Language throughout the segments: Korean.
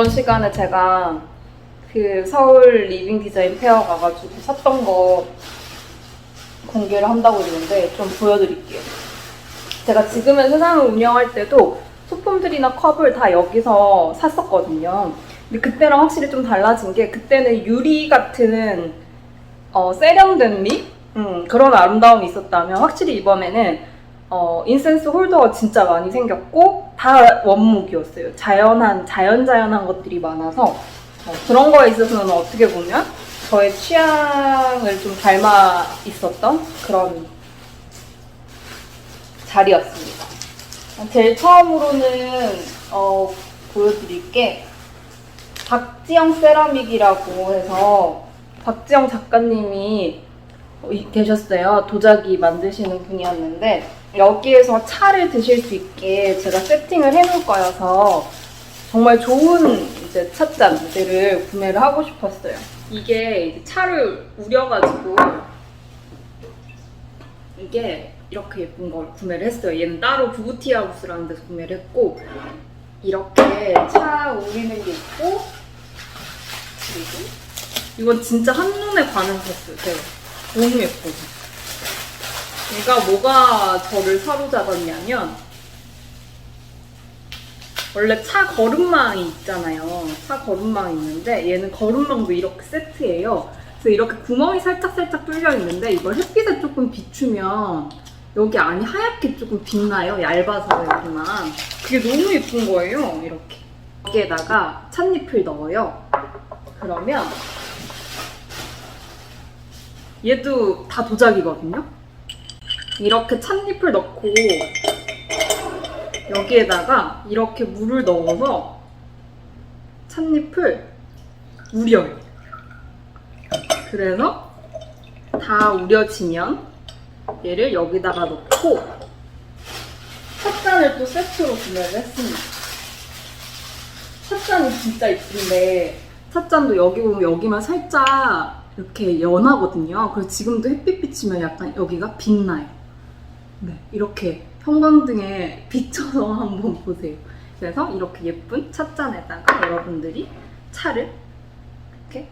저번 시간에 제가 그 서울 리빙 디자인 페어 가가지고 샀던 거 공개를 한다고 그러는데 좀 보여드릴게요. 제가 지금의 세상을 운영할 때도 소품들이나 컵을 다 여기서 샀었거든요. 근데 그때랑 확실히 좀 달라진 게 그때는 유리 같은 어, 세련된 미? 음, 그런 아름다움이 있었다면 확실히 이번에는 어, 인센스 홀더가 진짜 많이 생겼고 다 원목이었어요. 자연한 자연자연한 것들이 많아서 어, 그런 거에 있어서는 어떻게 보면 저의 취향을 좀 닮아 있었던 그런 자리였습니다. 제일 처음으로는 어, 보여드릴 게 박지영 세라믹이라고 해서 박지영 작가님이 이- 계셨어요. 도자기 만드시는 분이었는데 여기에서 차를 드실 수 있게 제가 세팅을 해놓을 거여서 정말 좋은 이제 찻잔들을 구매를 하고 싶었어요. 이게 차를 우려가지고 이게 이렇게 예쁜 걸 구매를 했어요. 얘는 따로 부부티하우스라는 데서 구매를 했고 이렇게 차 우리는 게 있고 그리고 이건 진짜 한눈에 반응했어요. 제가 너무 예뻐서. 얘가 뭐가 저를 사로잡았냐면 원래 차 거름망이 있잖아요. 차 거름망이 있는데 얘는 거름망도 이렇게 세트예요. 그래서 이렇게 구멍이 살짝살짝 뚫려 있는데 이걸 햇빛에 조금 비추면 여기 안이 하얗게 조금 빛나요. 얇아서 여기만. 그게 너무 예쁜 거예요. 이렇게. 여기에다가 찻잎을 넣어요. 그러면 얘도 다 도자기거든요. 이렇게 찻잎을 넣고 여기에다가 이렇게 물을 넣어서 찻잎을 우려요. 그래서 다 우려지면 얘를 여기다가 넣고 찻잔을 또 세트로 구매를 했습니다. 찻잔이 진짜 이쁜데 찻잔도 여기 보면 여기만 살짝 이렇게 연하거든요. 그래서 지금도 햇빛 비치면 약간 여기가 빛나요. 네, 이렇게 형광등에 비춰서 한번 보세요. 그래서 이렇게 예쁜 찻잔에다가 여러분들이 차를 이렇게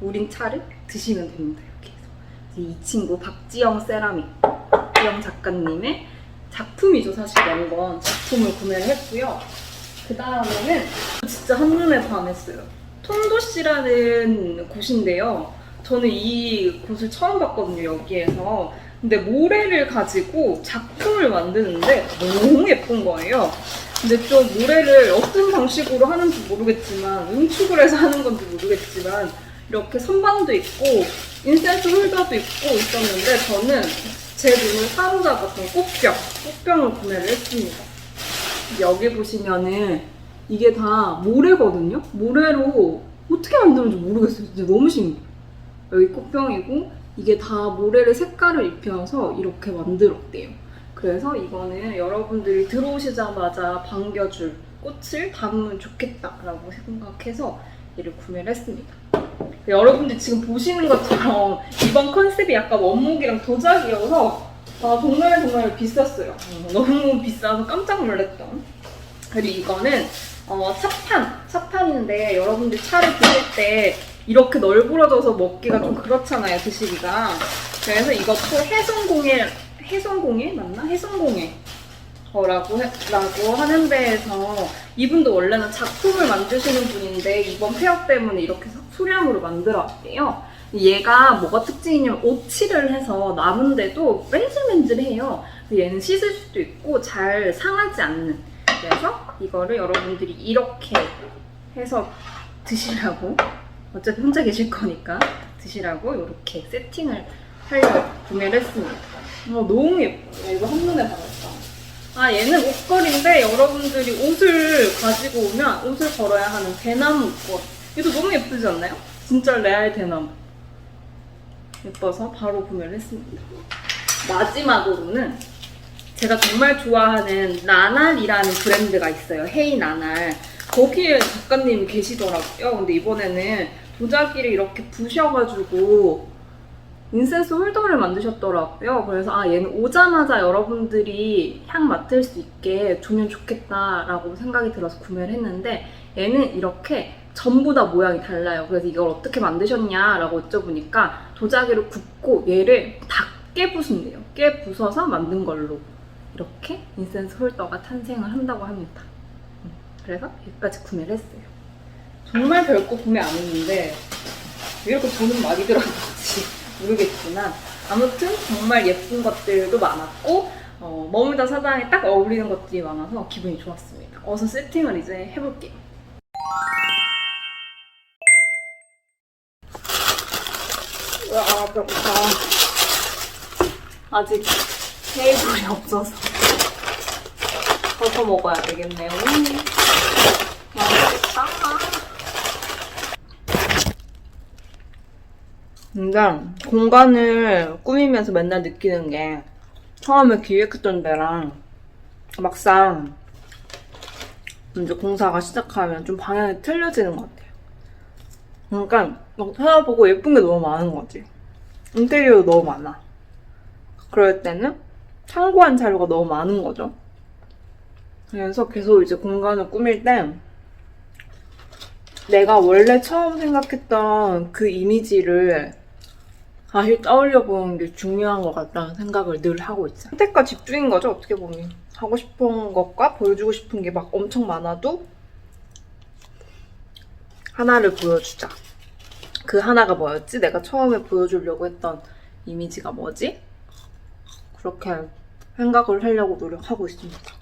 우린 차를 드시면 됩니다. 이렇게 해서 이 친구 박지영 세라믹 박지영 작가님의 작품이죠. 사실 이런 건 작품을 구매를 했고요. 그 다음에는 진짜 한눈에 반했어요. 톤도시라는 곳인데요. 저는 이 곳을 처음 봤거든요, 여기에서. 근데 모래를 가지고 작품을 만드는데 너무 예쁜 거예요. 근데 좀 모래를 어떤 방식으로 하는지 모르겠지만, 응축을 해서 하는 건지 모르겠지만, 이렇게 선반도 있고, 인센스 홀더도 있고 있었는데, 저는 제 눈을 사로잡았던 꽃병, 꽃병을 구매를 했습니다. 여기 보시면은 이게 다 모래거든요? 모래로 어떻게 만드는지 모르겠어요. 진짜 너무 신기해요. 여기 꽃병이고 이게 다 모래를 색깔을 입혀서 이렇게 만들었대요. 그래서 이거는 여러분들이 들어오시자마자 반겨줄 꽃을 담으면 좋겠다라고 생각해서 얘를 구매를 했습니다. 여러분들 지금 보시는 것처럼 이번 컨셉이 약간 원목이랑 도자기여서 아, 정말 정말 비쌌어요. 어, 너무 비싸서 깜짝 놀랐던. 그리고 이거는 어, 차판, 차판인데 여러분들 차를 드실 때 이렇게 널브러져서 먹기가 좀 그렇잖아요, 드시기가. 그래서 이것도 해성공예, 해성공예 맞나? 해성공예. 라고, 라고 하는 데에서 이분도 원래는 작품을 만드시는 분인데 이번 폐업 때문에 이렇게 소량으로 만들어 왔대요. 얘가 뭐가 특징이냐면 오칠을 해서 남은데도 맨질맨질해요. 그래서 얘는 씻을 수도 있고 잘 상하지 않는. 그래서 이거를 여러분들이 이렇게 해서 드시라고 어차피 혼자 계실 거니까 드시라고 이렇게 세팅을 하려고 구매를 했습니다. 어, 너무 예뻐요. 이거 한눈에 반했다. 아 얘는 옷걸이인데 여러분들이 옷을 가지고 오면 옷을 걸어야 하는 대나무 옷걸. 이거 너무 예쁘지 않나요? 진짜 레알 대나무. 예뻐서 바로 구매를 했습니다. 마지막으로는 제가 정말 좋아하는 나날이라는 브랜드가 있어요. 헤이 나날. 거기에 작가님이 계시더라고요. 근데 이번에는 도자기를 이렇게 부셔가지고 인센스 홀더를 만드셨더라고요. 그래서 아 얘는 오자마자 여러분들이 향 맡을 수 있게 주면 좋겠다라고 생각이 들어서 구매를 했는데 얘는 이렇게 전부 다 모양이 달라요. 그래서 이걸 어떻게 만드셨냐라고 여쭤보니까 도자기를 굽고 얘를 다 깨부순대요. 깨부숴서 만든 걸로 이렇게 인센스 홀더가 탄생을 한다고 합니다. 음, 그래서 여기까지 구매를 했어요. 정말 별거 구매 안 했는데 왜 이렇게 돈은 많이 들어갔는지 모르겠지만 아무튼 정말 예쁜 것들도 많았고 어, 머물다 사장에 딱 어울리는 것들이 많아서 기분이 좋았습니다. 어서 세팅을 이제 해볼게요. 와 배고파. 아직 테이블이 없어서 서서 먹어야 되겠네요. 근데 공간을 꾸미면서 맨날 느끼는 게 처음에 기획했던 데랑 막상 이제 공사가 시작하면 좀 방향이 틀려지는 것 같아요. 그러니까 막 찾아보고 예쁜 게 너무 많은 거지. 인테리어도 너무 많아. 그럴 때는 참고한 자료가 너무 많은 거죠. 그래서 계속 이제 공간을 꾸밀 때 내가 원래 처음 생각했던 그 이미지를 다시 떠올려 보는 게 중요한 것 같다는 생각을 늘 하고 있어요. 선택과 집중인 거죠, 어떻게 보면. 하고 싶은 것과 보여주고 싶은 게 막 엄청 많아도 하나를 보여주자. 그 하나가 뭐였지? 내가 처음에 보여주려고 했던 이미지가 뭐지? 그렇게 생각을 하려고 노력하고 있습니다.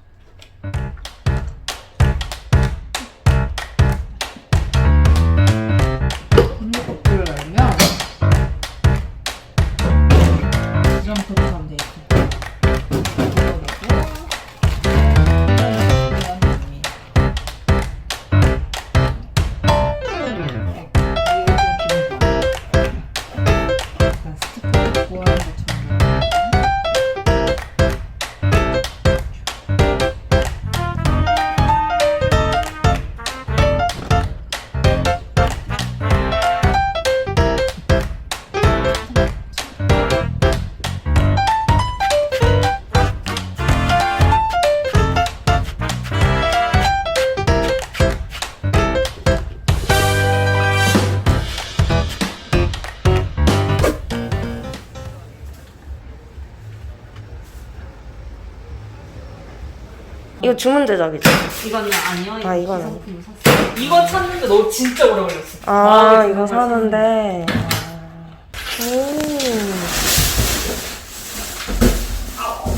이거 주문 제작이죠? 이거는 아니요. 아, 이건 아니고. 이거 찾는데 너 진짜 오래 걸렸어. 아, 마음에 이거 드는 걸 사는데. 아. 오.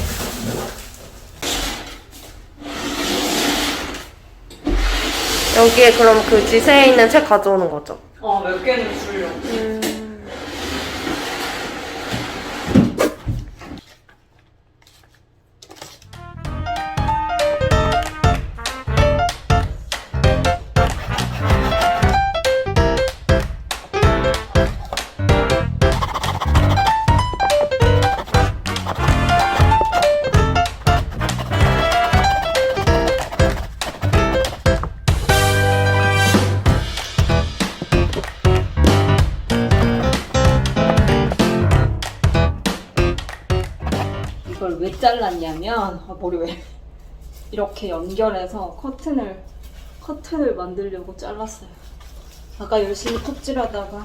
여기에 그럼 그 지세에 있는 책 가져오는 거죠? 어, 몇 개는 주려고. 음. 이걸 왜 잘랐냐면 아, 머리 왜 이렇게 연결해서 커튼을 커튼을 만들려고 잘랐어요. 아까 열심히 톱질하다가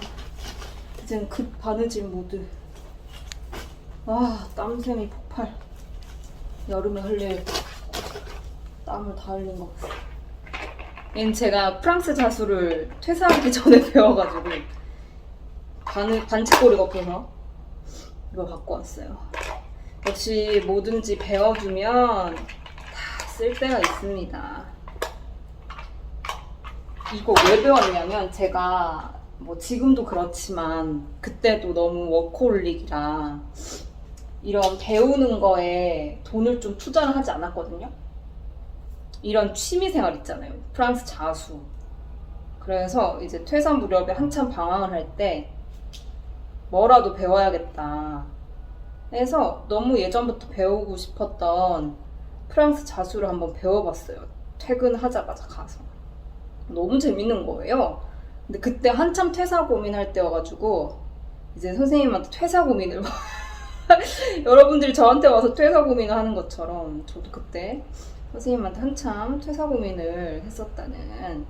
이젠 급 바느질 모드. 아 땀샘이 폭발. 여름에 흘릴 땀을 다 흘린 것 같아. 얘는 제가 프랑스 자수를 퇴사하기 전에 배워가지고 반 반칙고리가 없어서 이걸 갖고 왔어요. 역시 뭐든지 배워두면 다 쓸데가 있습니다. 이거 왜 배웠냐면 제가 뭐 지금도 그렇지만 그때도 너무 워커홀릭이라 이런 배우는 거에 돈을 좀 투자를 하지 않았거든요. 이런 취미생활 있잖아요. 프랑스 자수. 그래서 이제 퇴사 무렵에 한참 방황을 할 때 뭐라도 배워야겠다. 해서 너무 예전부터 배우고 싶었던 프랑스 자수를 한번 배워봤어요. 퇴근하자마자 가서. 너무 재밌는 거예요. 근데 그때 한참 퇴사 고민할 때여가지고 이제 선생님한테 퇴사 고민을 여러분들이 저한테 와서 퇴사 고민을 하는 것처럼 저도 그때 선생님한테 한참 퇴사 고민을 했었다는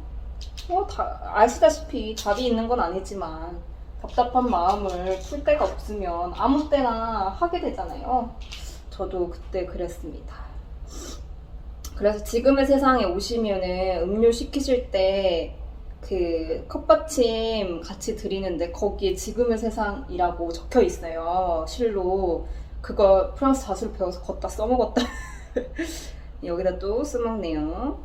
어, 다 아시다시피 답이 있는 건 아니지만 답답한 마음을 풀 데가 없으면 아무 때나 하게 되잖아요. 저도 그때 그랬습니다. 그래서 지금의 세상에 오시면은 음료 시키실 때 그 컵받침 같이 드리는데 거기에 지금의 세상이라고 적혀 있어요. 실로 그거 프랑스 자수를 배워서 걷다 써먹었다. 여기다 또 써먹네요.